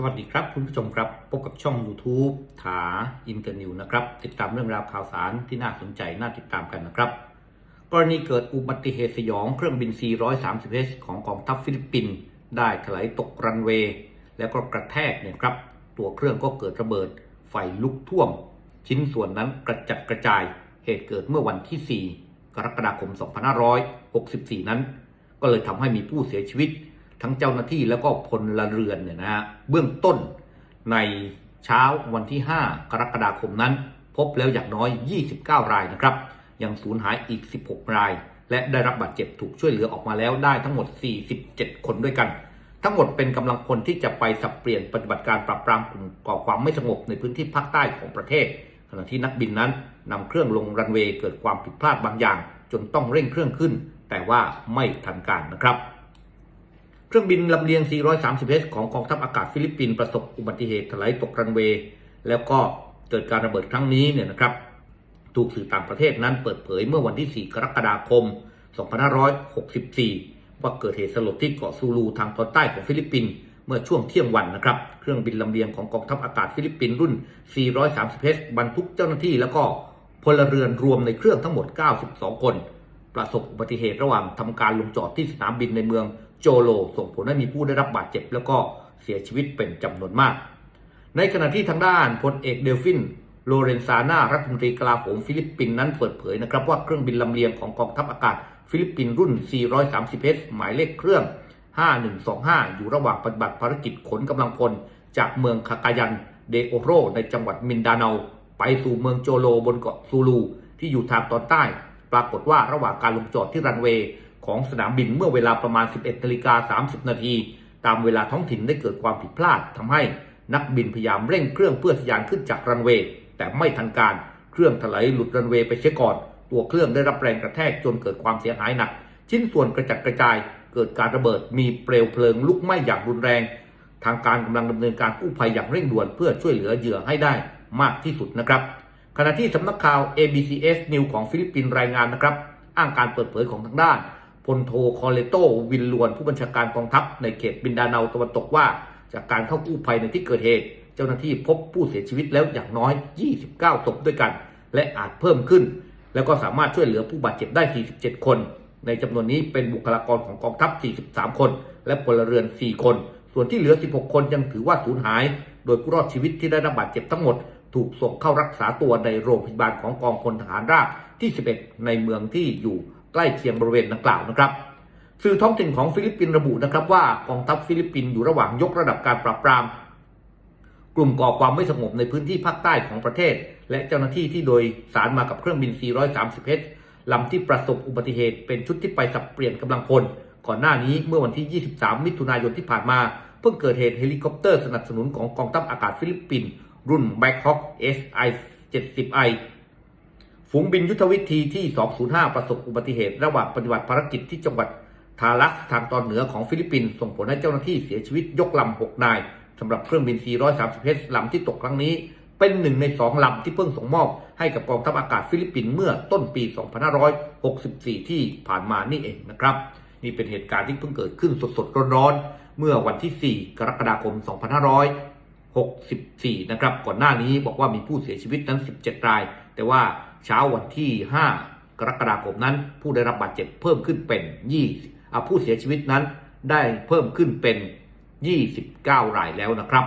สวัสดีครับคุณผู้ชมครับ พบกับช่อง YouTube ถาอินเตอร์นิวนะครับ ติดตามเรื่องราวข่าวสารที่น่าสนใจน่าติดตามกันนะครับ กรณีเกิดอุบัติเหตุสยองเครื่องบิน C-130H ของกองทัพฟิลิปปินส์ได้ถลายตกรันเวย์ แล้วก็กระแทกเนี่ยครับ ตัวเครื่องก็เกิดระเบิด ไฟลุกท่วม ชิ้นส่วนนั้นกระจัดกระจายเหตุเกิดเมื่อวันที่ 4 กรกฎาคม 2564 นั้น ก็เลยทำให้มีผู้เสียชีวิต ทั้งเจ้าหน้าที่แล้วก็พลเรือนเนี่ยนะฮะเบื้องต้นในเช้าวันที่ 5 กรกฎาคมนั้น พบแล้วอย่างน้อย 29 รายนะครับ ยังสูญหายอีก 16 ราย และได้รับบาดเจ็บถูกช่วยเหลือออกมาแล้วได้ทั้งหมด 47 คนด้วยกัน ทั้งหมดเป็นกำลังพลที่จะไปสับเปลี่ยนปฏิบัติการปราบปรามกลุ่มก่อความไม่สงบในพื้นที่ภาคใต้ของประเทศ ขณะที่นักบินนั้นนำเครื่องลงรันเวย์เกิดความผิดพลาดบางอย่าง จนต้องเร่งเครื่องขึ้น แต่ว่าไม่ทันการนะครับ เครื่องบินลำเลียง 430S ของกองทัพอากาศฟิลิปปินส์ประสบอุบัติเหตุถลายตกรันเวย์ แล้วก็เกิดการระเบิดครั้งนี้เนี่ยนะครับ ถูกสื่อต่างประเทศนั้นเปิดเผยเมื่อวันที่ 4 กรกฎาคม 2564 ว่าเกิดเหตุสลดที่เกาะซูลูทางตอนใต้ของฟิลิปปินส์เมื่อช่วงเที่ยงวันนะครับ เครื่องบินลำเลียงของกองทัพอากาศฟิลิปปินส์รุ่น 430S บรรทุกเจ้าหน้าที่แล้วก็พลเรือนรวมในเครื่องทั้งหมด 92 คน ประสบอุบัติเหตุระหว่างทำการลงจอดที่สนามบินในเมือง โจโลส่งผลให้มีผู้ได้รับบาดเจ็บ แล้วก็เสียชีวิตเป็นจำนวนมาก ในขณะที่ทางด้านพลเอกเดลฟินโลเรนซาน่ารัฐมนตรีกลาโหมฟิลิปปินส์นั้นเปิดเผยนะครับว่าเครื่องบินลำเลียงของกองทัพอากาศฟิลิปปินส์รุ่น 430S หมายเลขเครื่อง 5125 อยู่ระหว่างปฏิบัติภารกิจขนกำลังพล จากเมืองคากายันเดโอโร ในจังหวัดมินดาเนาไปสู่เมืองโจโลบนเกาะซูลู ที่อยู่ทางตอนใต้ ปรากฏว่าระหว่างการลงจอดที่รันเวย์ ของสนามบินเมื่อเวลาประมาณ 11นาฬิกา30 นาที ตามเวลาท้องถิ่นได้เกิดความผิดพลาดทำให้นักบินพยายามเร่งเครื่องเพื่อทะยานขึ้นจากรันเวย์แต่ไม่ทันการเครื่องถลายหลุดรันเวย์ไปเสียก่อน ตัวเครื่องได้รับแรงกระแทกจนเกิดความเสียหายหนัก ชิ้นส่วนกระจัดกระจาย เกิดการระเบิดมีเปลวเพลิงลุกไหม้อย่างรุนแรง ทางการกำลังดำเนินการกู้ภัยอย่างเร่งด่วนเพื่อช่วยเหลือเหยื่อให้ได้มากที่สุดนะครับ ขณะที่สำนักข่าว ABCS News ของฟิลิปปินส์รายงานนะครับ อ้างการเปิดเผยของทางด้าน พลโทคอเลโตวินลวนผู้บัญชาการกองทัพในเขตบินดาเนาตะวันตกว่า จากการเข้ากู้ภัยในที่เกิดเหตุ เจ้าหน้าที่พบผู้เสียชีวิตแล้วอย่างน้อย 29ศพด้วยกัน และอาจเพิ่มขึ้น แล้วก็สามารถช่วยเหลือผู้บาดเจ็บได้ 47 คน ในจำนวนนี้เป็นบุคลากรของกองทัพ 43 คน และพลเรือน 4 คน ส่วนที่เหลือ 16 คนยังถือว่าสูญหาย โดยผู้รอดชีวิตที่ได้รับบาดเจ็บทั้งหมดถูกส่งเข้ารักษาตัวในโรงพยาบาลของกองพลทหารราบที่ 11 ในเมืองที่อยู่ ล้เคียงบริเวณดังกล่าวนะครับสื่อท้องถิ่นของฟิลิปปินส์ระบุนะครับว่ากองทัพฟิลิปปินส์อยู่ระหว่างยกระดับการปราบปราม กลุ่มก่อความไม่สงบในพื้นที่ภาคใต้ของประเทศ และเจ้าหน้าที่ที่โดยสารมากับเครื่องบิน 430H ลำที่ประสบอุบัติเหตุเป็นชุดที่ไปสับเปลี่ยนกำลังพล ก่อนหน้านี้เมื่อวันที่ 23 มิถุนายนที่ผ่านมา เพิ่งเกิดเหตุเฮลิคอปเตอร์สนับสนุนของกองทัพอากาศฟิลิปปินส์รุ่น Black Hawk SI 70I ฝูงบินยุทธวิธีที่ 205 ประสบอุบัติเหตุ ระหว่างปฏิบัติภารกิจที่จังหวัดทาลักทางตอนเหนือของฟิลิปปินส์ส่งผลให้เจ้าหน้าที่เสียชีวิตยกลำ 6 นายสำหรับเครื่องบิน 430H ลำที่ตกครั้งนี้ เป็นหนึ่งในสองลำที่เพิ่งส่งมอบ ให้กับกองทัพอากาศฟิลิปปินส์เมื่อต้นปี 2564 ที่ผ่านมานี่เองนะครับ นี่เป็นเหตุการณ์ที่เพิ่งเกิดขึ้นสดๆร้อนๆเมื่อวันที่ 4 กรกฎาคม 2564 นะครับก่อนหน้านี้บอกว่ามีผู้เสียชีวิตนั้น 17 ราย แต่ว่า เช้าวันที่ 5 กรกฎาคมนั้น ผู้ได้รับบาดเจ็บเพิ่มขึ้นเป็น20ผู้เสียชีวิตนั้นได้เพิ่มขึ้นเป็น 29 รายแล้วนะครับ